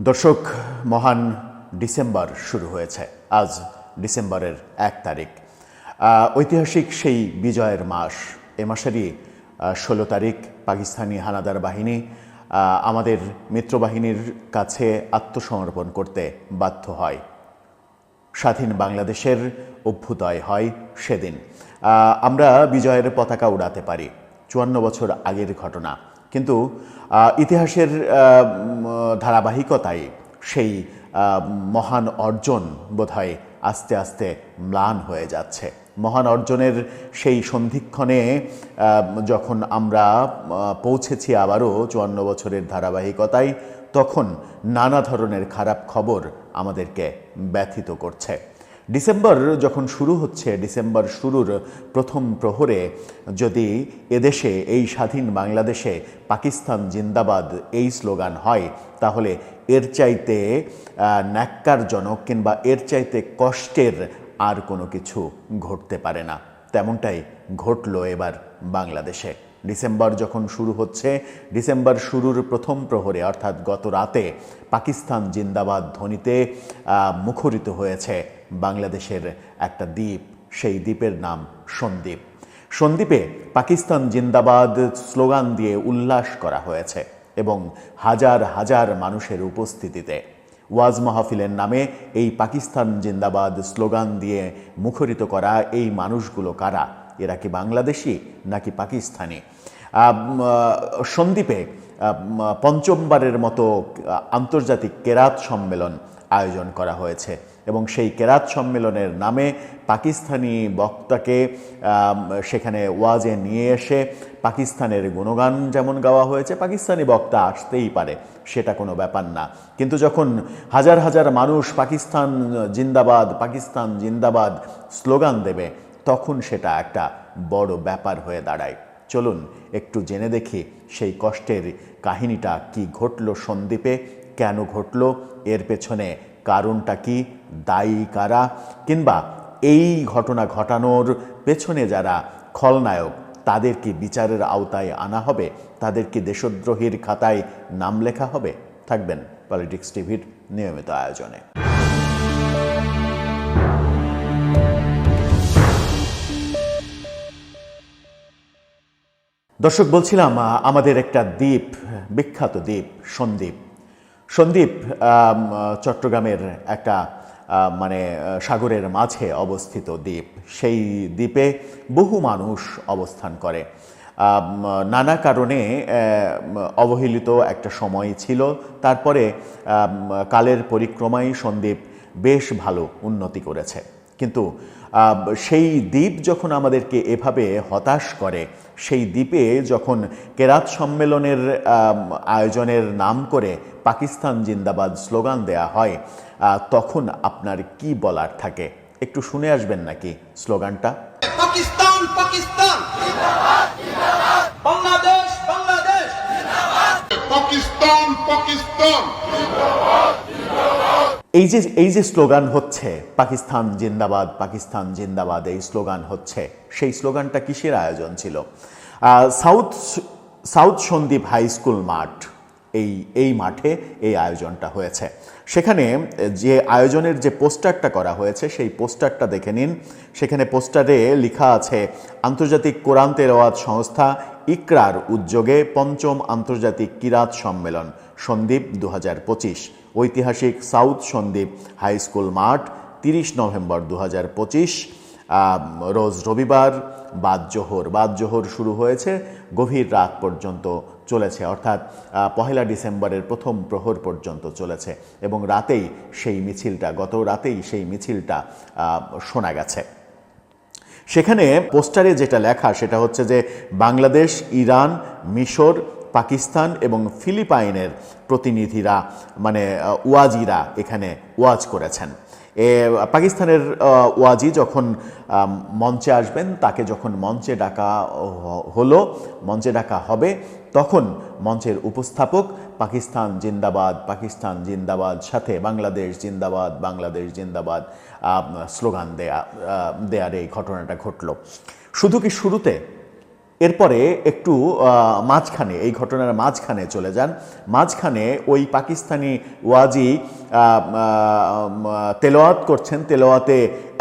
দর্শক, মহান ডিসেম্বর শুরু হয়েছে। আজ ডিসেম্বরের এক তারিখ। ঐতিহাসিক সেই বিজয়ের মাস। এ মাসেরই ষোলো তারিখ পাকিস্তানি হানাদার বাহিনী আমাদের মিত্রবাহিনীর কাছে আত্মসমর্পণ করতে বাধ্য হয়। স্বাধীন বাংলাদেশের অভ্যুদয় হয় সেদিন। আমরা বিজয়ের পতাকা উড়াতে পারি। চুয়ান্ন বছর আগের ঘটনা। কিন্তু ইতিহাসের ধারাবাহিকতায় সেই মহান অর্জন বোধহয় আস্তে আস্তে ম্লান হয়ে যাচ্ছে। মহান অর্জনের সেই সন্ধিক্ষণে যখন আমরা পৌঁছেছি আবারও চুয়ান্ন বছরের ধারাবাহিকতায়, তখন নানা ধরনের খারাপ খবর আমাদেরকে ব্যথিত করছে। ডিসেম্বর যখন শুরু হচ্ছে, ডিসেম্বর শুরুর প্রথম প্রহরে যদি এদেশে, এই স্বাধীন বাংলাদেশে পাকিস্তান জিন্দাবাদ এই স্লোগান হয়, তাহলে এর চাইতে ন্যাক্কারজনক কিংবা এর চাইতে কষ্টের আর কোনো কিছু ঘটতে পারে না। তেমনটাই ঘটলো এবার বাংলাদেশে। ডিসেম্বর যখন শুরু হচ্ছে, ডিসেম্বর শুরুর প্রথম প্রহরে, অর্থাৎ গত রাতে, পাকিস্তান জিন্দাবাদ ধ্বনিতে মুখরিত হয়েছে বাংলাদেশের একটা দ্বীপ। সেই দ্বীপের নাম সন্দ্বীপ। সন্দ্বীপে পাকিস্তান জিন্দাবাদ স্লোগান দিয়ে উল্লাস করা হয়েছে এবং হাজার হাজার মানুষের উপস্থিতিতে। ওয়াজ মাহফিলের নামে এই পাকিস্তান জিন্দাবাদ স্লোগান দিয়ে মুখরিত করা এই মানুষগুলো কারা? এরা কি বাংলাদেশি নাকি পাকিস্তানি? সন্দ্বীপে পঞ্চমবারের মতো আন্তর্জাতিক কেরাত সম্মেলন আয়োজন করা হয়েছে এবং সেই কেরাত সম্মেলনের নামে পাকিস্তানি বক্তাকে সেখানে ওয়াজে নিয়ে এসে পাকিস্তানের গুণগান যেমন গাওয়া হয়েছে, পাকিস্তানি বক্তা আসতেই পারে, সেটা কোনো ব্যাপার না। কিন্তু যখন হাজার হাজার মানুষ পাকিস্তান জিন্দাবাদ পাকিস্তান জিন্দাবাদ স্লোগান দেবে তখন সেটা একটা বড় ব্যাপার হয়ে দাঁড়ায়। চলুন একটু জেনে দেখি সেই কষ্টের কাহিনীটা কি ঘটলো সন্দ্বীপে, কেন ঘটলো, এর পেছনে কারণটা কি, দায়ী কারা, কিংবা এই ঘটনা ঘটানোর পেছনে যারা খলনায়ক, তাদের কি বিচারের আওতায় আনা হবে? তাদের কি দেশদ্রোহীর খাতায় নাম লেখা হবে? থাকবেন পলিটিক্স টিভির নিয়মিত আয়োজনে। দর্শক, বলছিলাম আমাদের একটা দ্বীপ, বিখ্যাত দ্বীপ, সন্দ্বীপ। সন্দ্বীপ চট্টগ্রামের একটা মানে সাগরের মাঝে অবস্থিত দ্বীপ। সেই দ্বীপে বহু মানুষ অবস্থান করে। নানা কারণে অবহেলিত একটা সময় ছিল। তারপরে কালের পরিক্রমায় সন্দ্বীপ বেশ ভালো উন্নতি করেছে। কিন্তু সেই দ্বীপ যখন আমাদেরকে এভাবে হতাশ করে, সেই দ্বীপে যখন কেরাত সম্মেলনের আয়োজনের নাম করে পাকিস্তান জিন্দাবাদ স্লোগান দেয়া হয় তখন আপনার কি বলার থাকে? একটু শুনে আসবেন নাকি স্লোগানটা? পাকিস্তান পাকিস্তান! বাংলাদেশ বাংলাদেশ! পাকিস্তান পাকিস্তান! এই যে এই যে স্লোগান হচ্ছে, পাকিস্তান জিন্দাবাদ পাকিস্তান জিন্দাবাদ, এই স্লোগান হচ্ছে, সেই স্লোগানটা কিসের আয়োজন ছিল? South south Sandwip high school মাঠ, এই এই মাঠে এই আয়োজনটা হয়েছে। সেখানে যে আয়োজনের যে পোস্টারটা করা হয়েছে, সেই পোস্টারটা দেখে নিন। সেখানে পোস্টারে লেখা আছে, আন্তর্জাতিক কোরআন তেলাওয়াত সংস্থা ইকরার উদ্যোগে পঞ্চম আন্তর্জাতিক কিরাত সম্মেলন, সন্দ্বীপ দু হাজার পঁচিশ। ঐতিহাসিক সাউথ সন্দ্বীপ হাই স্কুল মাঠ, তিরিশ নভেম্বর দু হাজার পঁচিশ রোজ রবিবার বাদ জোহর বাদ জোহর শুরু হয়েছে, গভীর রাত পর্যন্ত চলেছে, অর্থাৎ পহেলা ডিসেম্বরের প্রথম প্রহর পর্যন্ত চলেছে এবং রাতেই সেই মিছিলটা, গত রাতেই সেই মিছিলটা শোনা গেছে। সেখানে পোস্টারে যেটা লেখা, সেটা হচ্ছে যে বাংলাদেশ, ইরান, মিশর, পাকিস্তান এবং ফিলিপাইনের প্রতিনিধিরা মানে ওয়াজিরা এখানে ওয়াজ করেছেন। এ, পাকিস্তানের ওয়াজি যখন মঞ্চে আসবেন, তাকে যখন মঞ্চে ডাকা হলো, মঞ্চে ডাকা হবে, তখন মঞ্চের উপস্থাপক পাকিস্তান জিন্দাবাদ পাকিস্তান জিন্দাবাদ, সাথে বাংলাদেশ জিন্দাবাদ বাংলাদেশ জিন্দাবাদ স্লোগান দেয়া দেয়ার এই ঘটনাটা ঘটল। শুধু কি শুরুতে? এরপরে একটু মাঝখানে, এই ঘটনার মাঝখানে চলে যান। মাঝখানে ওই পাকিস্তানি ওয়াজি তেলাওয়াত করছেন। তেলাওয়াতে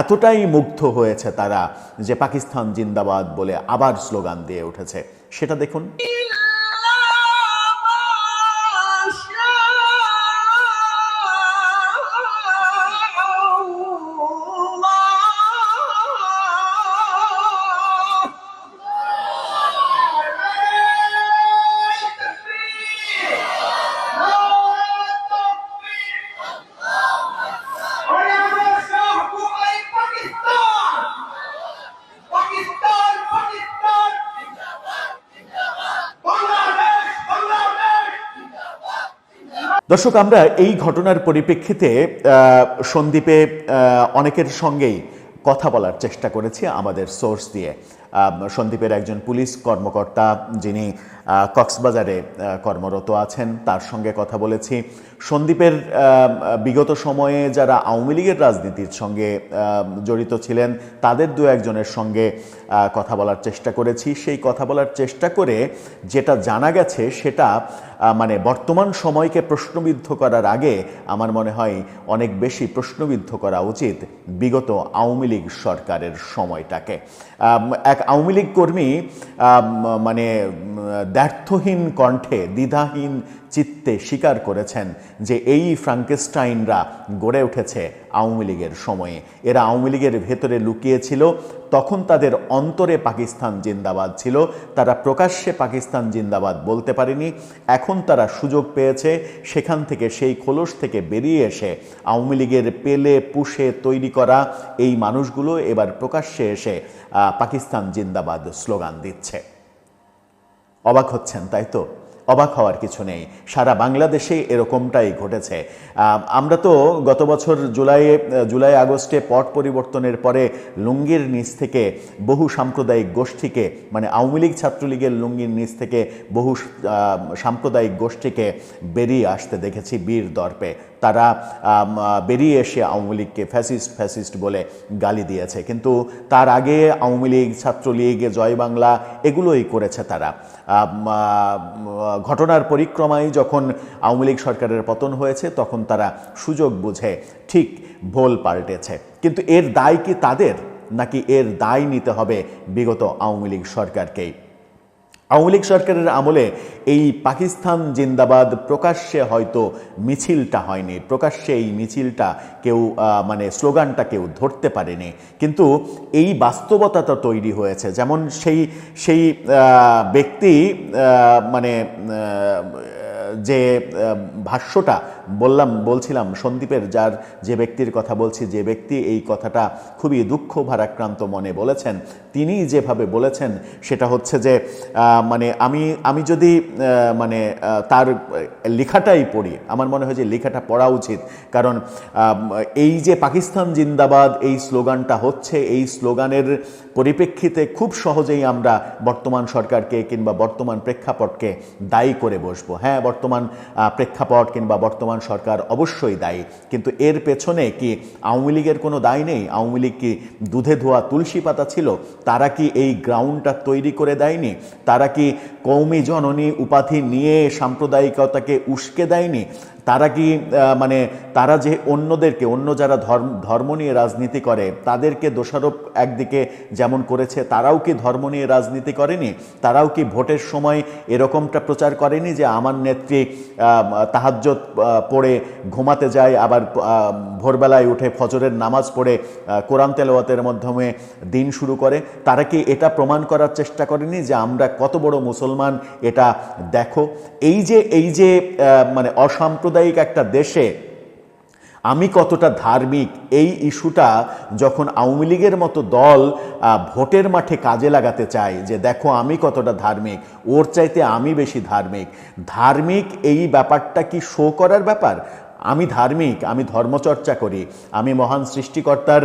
এতটাই মুগ্ধ হয়েছে তারা যে পাকিস্তান জিন্দাবাদ বলে আবার স্লোগান দিয়ে উঠেছে। সেটা দেখুন। দর্শক, আমরা এই ঘটনার পরিপ্রেক্ষিতে সন্দীপে অনেকের সঙ্গেই কথা বলার চেষ্টা করেছি আমাদের সোর্স দিয়ে। আহ, সন্দ্বীপের একজন পুলিশ কর্মকর্তা যিনি কক্সবাজারে কর্মরত আছেন তার সঙ্গে কথা বলেছি। সন্দীপের বিগত সময়ে যারা আওয়ামী লীগের রাজনীতির সঙ্গে জড়িত ছিলেন তাদের দু একজনের সঙ্গে কথা বলার চেষ্টা করেছি। সেই কথা বলার চেষ্টা করে যেটা জানা গেছে সেটা মানে বর্তমান সময়কে প্রশ্নবিদ্ধ করার আগে আমার মনে হয় অনেক বেশি প্রশ্নবিদ্ধ করা উচিত বিগত আওয়ামী লীগ সরকারের সময়টাকে। এক আওয়ামী লীগ কর্মী মানে দ্ব্যর্থহীন কণ্ঠে, দ্বিধাহীন চিত্তে স্বীকার করেছেন যে এই ফ্রাঙ্কেস্টাইনরা গড়ে উঠেছে আওয়ামী লীগের সময়ে। এরা আওয়ামী লীগের ভেতরে লুকিয়েছিল তখন তাদের অন্তরে পাকিস্তান জিন্দাবাদ ছিল। তারা প্রকাশ্যে পাকিস্তান জিন্দাবাদ বলতে পারেনি। এখন তারা সুযোগ পেয়েছে। সেখান থেকে সেই খোলস থেকে বেরিয়ে এসে আওয়ামী লীগের পেলে পুষে তৈরি করা এই মানুষগুলো এবার প্রকাশ্যে এসে পাকিস্তান জিন্দাবাদ স্লোগান দিচ্ছে। অবাক হচ্ছেন, তাই তো? অবাক হওয়ার কিছু নেই। সারা বাংলাদেশে এরকমটাই ঘটেছে। আমরা তো গত বছর জুলাই জুলাই, আগস্টে পট পরিবর্তনের পরে লুঙ্গির নিচ থেকে বহু সাম্প্রদায়িক গোষ্ঠীকে মানে আওয়ামী লীগ ছাত্রলীগের লুঙ্গির নিচ থেকে বহু সাম্প্রদায়িক গোষ্ঠীকে বেরিয়ে আসতে দেখেছি বীর দর্পে। তারা বেরিয়ে এসে আওয়ামী লীগকে ফ্যাসিস্ট ফ্যাসিস্ট বলে গালি দিয়েছে। কিন্তু তার আগে আওয়ামী লীগ, ছাত্রলীগ, জয় বাংলা এগুলোই করেছে তারা। ঘটনার পরিক্রমায় যখন আওয়ামী লীগ সরকারের পতন হয়েছে, তখন তারা সুযোগ বুঝে ঠিক ভোল পাল্টেছে। কিন্তু এর দায় কি তাদের? নাকি এর দায় নিতে হবে বিগত আওয়ামী লীগ সরকারকেই? আওয়ামী লীগ সরকারের আমলে এই পাকিস্তান জিন্দাবাদ প্রকাশ্যে হয়তো মিছিলটা হয়নি, প্রকাশ্যে এই মিছিলটা কেউ মানে স্লোগানটা কেউ ধরতে পারেনি। কিন্তু এই বাস্তবতা তো তৈরি হয়েছে। যেমন সেই সেই ব্যক্তি মানে যে ভাষ্যটা বললাম, বলছিলাম, সন্দীপের যার যে ব্যক্তির কথা বলছি, যে ব্যক্তি এই কথাটা খুবই দুঃখ ভারাক্রান্ত মনে বলেছেন, তিনি যেভাবে বলেছেন, সেটা হচ্ছে যে মানে আমি আমি যদি মানে তার লেখাটাই পড়ি, আমার মনে হয় যে লেখাটা পড়া উচিত, কারণ এই যে পাকিস্তান জিন্দাবাদ, এই স্লোগানটা হচ্ছে, এই স্লোগানের পরিপ্রেক্ষিতে খুব সহজেই আমরা বর্তমান সরকারকে কিংবা বর্তমান প্রেক্ষাপটকে দায়ী করে বসবো। হ্যাঁ বর্তমান প্রেক্ষাপট কিংবা বর্তমান সরকার অবশ্যই দায়ী। কিন্তু এর পেছনে কি আওয়ামী লীগের কোনো দায় নেই? আওয়ামী লীগ কি দুধে ধোয়া তুলসী পাতা ছিল? তারা কি এই গ্রাউন্ডটা তৈরি করে দেয়নি? তারা কি কৌমি জননী উপাধি নিয়ে সাম্প্রদায়িকতাকে উস্কে দেয়নি? তারা কি মানে তারা যে অন্যদেরকে, অন্য যারা ধর্ম ধর্ম নিয়ে রাজনীতি করে, তাদেরকে দোষারোপ একদিকে যেমন করেছে, তারাও কি ধর্ম নিয়ে রাজনীতি করেনি? তারাও কি ভোটের সময় এরকমটা প্রচার করেনি যে আমার নেত্রী তাহাজ্জত পড়ে ঘুমাতে যায়, আবার ভোরবেলায় উঠে ফজরের নামাজ পড়ে কোরআন তেলাওয়াতের মাধ্যমে দিন শুরু করে? তারা কি এটা প্রমাণ করার চেষ্টা করেনি যে আমরা কত বড় মুসলমান, এটা দেখো? এই যে এই যে মানে মানে অসাম্প্রদায়িক একটা দেশে আমি কতটা ধার্মিক, এই ইস্যুটা যখন আওয়ামী লীগের মতো দল ভোটের মাঠে কাজে লাগাতে চায় যে দেখো আমি কতটা ধার্মিক, ওর চাইতে আমি বেশি ধার্মিক ধার্মিক এই ব্যাপারটা কি শো করার ব্যাপার? আমি ধার্মিক, আমি ধর্মচর্চা করি, আমি মহান সৃষ্টিকর্তার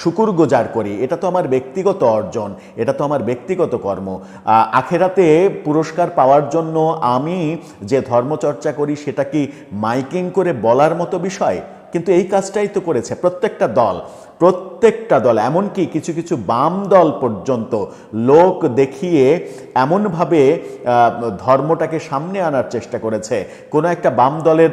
শুকুর গোজার করি, এটা তো আমার ব্যক্তিগত অর্জন, এটা তো আমার ব্যক্তিগত কর্ম। আখেরাতে পুরস্কার পাওয়ার জন্য আমি যে ধর্মচর্চা করি, সেটা কি মাইকিং করে বলার মতো বিষয়? কিন্তু এই কাজটাই তো করেছে প্রত্যেকটা দল। প্রত্যেকটা দল, এমনকি কিছু কিছু বাম দল পর্যন্ত লোক দেখিয়ে এমনভাবে ধর্মটাকে সামনে আনার চেষ্টা করেছে। কোনো একটা বাম দলের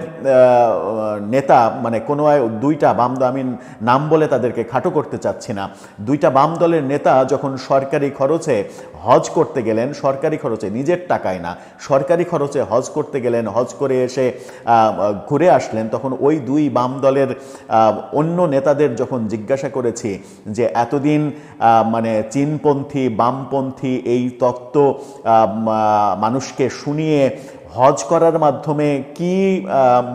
নেতা মানে কোনো দুইটা বাম দ- আমি নাম বলে তাদেরকে খাটো করতে চাচ্ছি না। দুইটা বাম দলের নেতা যখন সরকারি খরচে হজ করতে গেলেন, সরকারি খরচে নিজের টাকায় না, সরকারি খরচে হজ করতে গেলেন, হজ করে এসে ঘুরে আসলেন, তখন ওই দুই বাম দলের অন্য নেতাদের যখন জিজ্ঞাসা করেছি যে এতদিন মানে চীনপন্থী, বামপন্থী এই তত্ত্ব মানুষকে শুনিয়ে হজ করার মাধ্যমে কি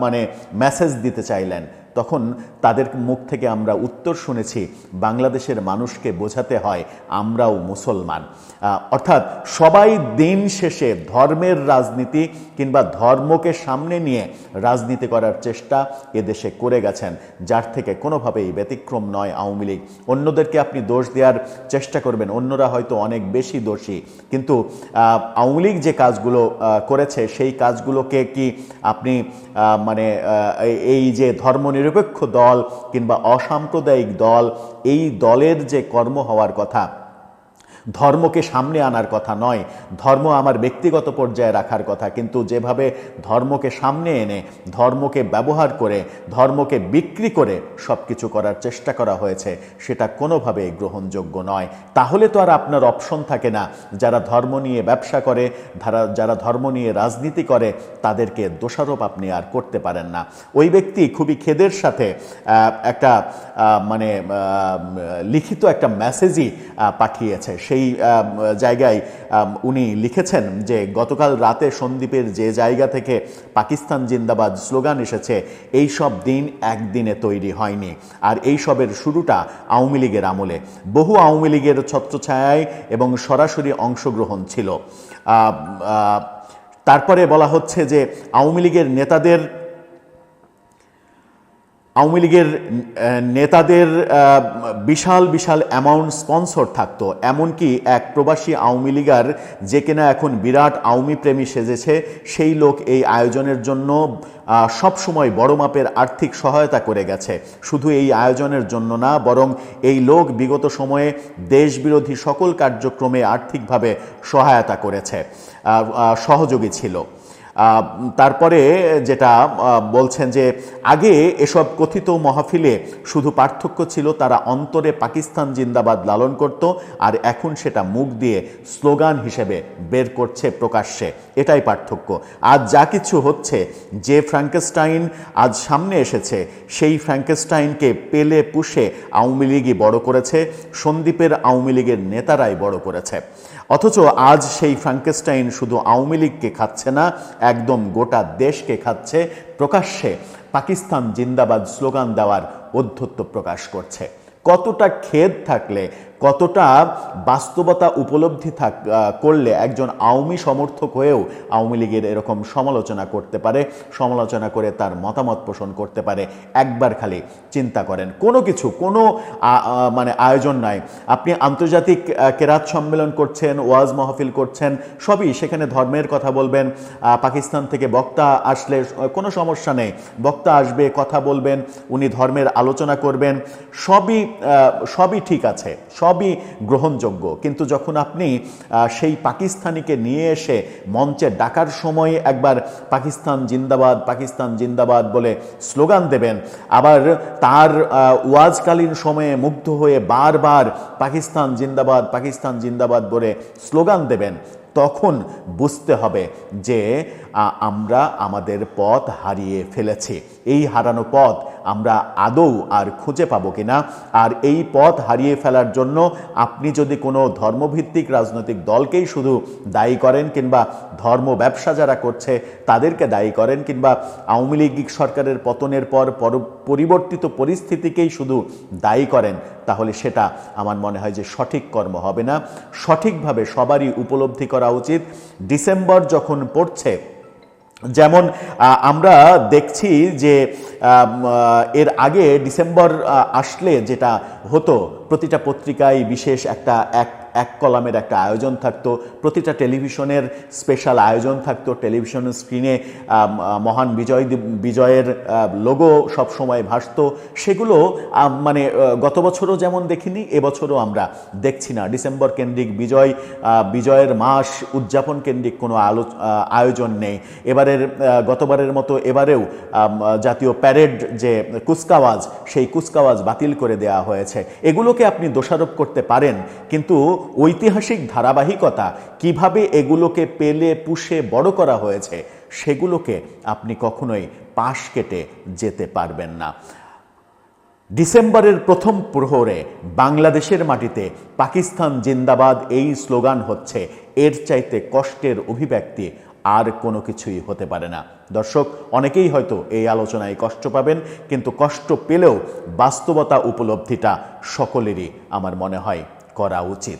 মানে মেসেজ দিতে চাইলেন? তখন তাদের মুখ থেকে আমরা উত্তর শুনেছি, বাংলাদেশের মানুষকে বোঝাতে হয় আমরাও মুসলমান। অর্থাৎ সবাই দিন শেষে ধর্মের রাজনীতি কিংবা ধর্মকে সামনে নিয়ে রাজনীতি করার চেষ্টা এদেশে করে গেছেন, যার থেকে কোনোভাবেই ব্যতিক্রম নয় আওয়ামী লীগ। অন্যদেরকে আপনি দোষ দেওয়ার চেষ্টা করবেন, অন্যরা হয়তো অনেক বেশি দোষী। কিন্তু আওয়ামী লীগ যে কাজগুলো করেছে, সেই কাজগুলোকে কি আপনি মানে এই- যে ধর্মনিরপেক্ষ দল কিংবা অসাম্প্রদায়িক দল এই দলের যে কর্ম হওয়ার কথা ধর্মকে সামনে আনার কথা নয়। ধর্ম আমার ব্যক্তিগত পর্যায়ে রাখার কথা। কিন্তু যেভাবে ধর্মকে সামনে এনে, ধর্মকে ব্যবহার করে, ধর্মকে বিক্রি করে সব কিছু করার চেষ্টা করা হয়েছে, সেটা কোনোভাবেই গ্রহণযোগ্য নয়। তাহলে তো আর আপনার অপশন থাকে না। যারা ধর্ম নিয়ে ব্যবসা করে যারা যারা ধর্ম নিয়ে রাজনীতি করে, তাদেরকে দোষারোপ আপনি আর করতে পারেন না। ওই ব্যক্তি খুবই খেদের সাথে একটা মানে লিখিত একটা মেসেজই পাঠিয়েছে। সেই জায়গায় উনি লিখেছেন যে গতকাল রাতে সন্দীপের যে জায়গা থেকে পাকিস্তান জিন্দাবাদ স্লোগান এসেছে, এই সব দিন একদিনে তৈরি হয়নি। আর এই সবের শুরুটা আওয়ামী লীগের আমলে। বহু আওয়ামী লীগের ছত্রছায়ায় এবং সরাসরি অংশগ্রহণ ছিল। তারপরে বলা হচ্ছে যে আওয়ামী লীগের নেতাদের আওয়ামী লীগের নেতাদের বিশাল বিশাল অ্যামাউন্ট স্পন্সর থাকতো। এমনকি এক প্রবাসী আওয়ামী লীগার যে কিনা এখন বিরাট আওয়ামী প্রেমী সেজেছে সেই লোক এই আয়োজনের জন্য আহ, সবসময় বড় মাপের আর্থিক সহায়তা করে গেছে। শুধু এই আয়োজনের জন্য না বরং এই লোক বিগত সময়ে দেশবিরোধী সকল কার্যক্রমে আর্থিকভাবে সহায়তা করেছে সহযোগী ছিল। তারপরে যেটা বলছেন যে আগে এসব কথিত মহাফিলে শুধু পার্থক্য ছিল তারা অন্তরে পাকিস্তান জিন্দাবাদ লালন করত আর এখন সেটা মুখ দিয়ে স্লোগান হিসেবে বের করছে প্রকাশ্যে। এটাই পার্থক্য। আজ যা কিছু হচ্ছে, যে ফ্র্যাঙ্কেস্টাইন আজ সামনে এসেছে, সেই ফ্র্যাঙ্কেস্টাইনকে পেলে পুষে আওয়ামী লীগই বড় করেছে, সন্দীপের আওয়ামী লীগের নেতারাই বড় করেছে। অথচ আজ সেই ফ্রাঙ্কেস্টাইন শুধু আওয়ামী লীগকে খাচ্ছে না একদম গোটা দেশকে খাচ্ছে, প্রকাশ্যে পাকিস্তান জিন্দাবাদ স্লোগান দেওয়ার অধ্যত্ব প্রকাশ করছে। কতটা খেদ থাকলে কতটা বাস্তবতা উপলব্ধি থাক করলে একজন আওয়ামী সমর্থক হয়েও আওয়ামী লীগের এরকম সমালোচনা করতে পারে, সমালোচনা করে তার মতামত পোষণ করতে পারে, একবার খালি চিন্তা করেন। কোনো কিছু, কোনো মানে আয়োজন নাই। আপনি আন্তর্জাতিক কেরাত সম্মেলন করছেন, ওয়াজ মাহফিল করছেন, সবই সেখানে ধর্মের কথা বলবেন পাকিস্তান থেকে বক্তা আসলে কোনো সমস্যা নেই। বক্তা আসবে, কথা বলবেন, উনি ধর্মের আলোচনা করবেন, সবই সবই ঠিক আছে সবই গ্রহণযোগ্য। কিন্তু যখন আপনি সেই পাকিস্তানিকে নিয়ে এসে মঞ্চে ডাকার সময় একবার পাকিস্তান জিন্দাবাদ পাকিস্তান জিন্দাবাদ বলে স্লোগান দেবেন, আবার তার ওয়াজকালীন সময়ে মুগ্ধ হয়ে বারবার পাকিস্তান জিন্দাবাদ পাকিস্তান জিন্দাবাদ বলে স্লোগান দেবেন, তখন বুঝতে হবে যে আমরা আমাদের পথ হারিয়ে ফেলেছি। এই হারানো পথ আমরা আদৌ আর খুঁজে পাবো কিনা? আর এই পথ হারিয়ে ফেলার জন্য আপনি যদি কোনো ধর্মভিত্তিক রাজনৈতিক দলকেই শুধু দায়ী করেন কিংবা ধর্ম ব্যবসা যারা করছে তাদেরকে দায়ী করেন কিংবা আওয়ামী লীগ সরকারের পতনের পর পর- পরিবর্তিত পরিস্থিতিকেই শুধু দায়ী করেন, তাহলে সেটা আমার মনে হয় যে সঠিক কর্ম হবে না। সঠিকভাবে সবারই উপলব্ধি করা উচিত। ডিসেম্বর যখন পড়ছে যেমন আমরা দেখছি যে এর আগে ডিসেম্বর আসলে যেটা হতো, প্রতিটা পত্রিকায় বিশেষ একটা এক এক কলামের একটা আয়োজন থাকতো, প্রতিটা টেলিভিশনের স্পেশাল আয়োজন থাকতো, টেলিভিশন স্ক্রিনে মহান বিজয় বিজয়ের লোগো সব সময় ভাসতো। সেগুলো মানে গত বছরও যেমন দেখিনি এবছরও আমরা দেখছি না। ডিসেম্বর কেন্দ্রিক বিজয় বিজয়ের মাস উদযাপন কেন্দ্রিক কোনো আলো আয়োজন নেই। এবারের গতবারের মতো এবারেও জাতীয় প্যারেড যে কুচকাওয়াজ, সেই কুচকাওয়াজ বাতিল করে দেওয়া হয়েছে। এগুলোকে আপনি দোষারোপ করতে পারেন, কিন্তু ঐতিহাসিক ধারাবাহিকতা কীভাবে এগুলোকে পেলে পুষে বড় করা হয়েছে, সেগুলোকে আপনি কখনোই পাশ কেটে যেতে পারবেন না। ডিসেম্বরের প্রথম প্রহরে বাংলাদেশের মাটিতে পাকিস্তান জিন্দাবাদ এই স্লোগান হচ্ছে, এর চাইতে কষ্টের অভিব্যক্তি আর কোনো কিছুই হতে পারে না। দর্শক, অনেকেই হয়তো এই আলোচনায় কষ্ট পাবেন, কিন্তু কষ্ট পেলেও বাস্তবতা উপলব্ধিটা সকলেরই আমার মনে হয় করা উচিত।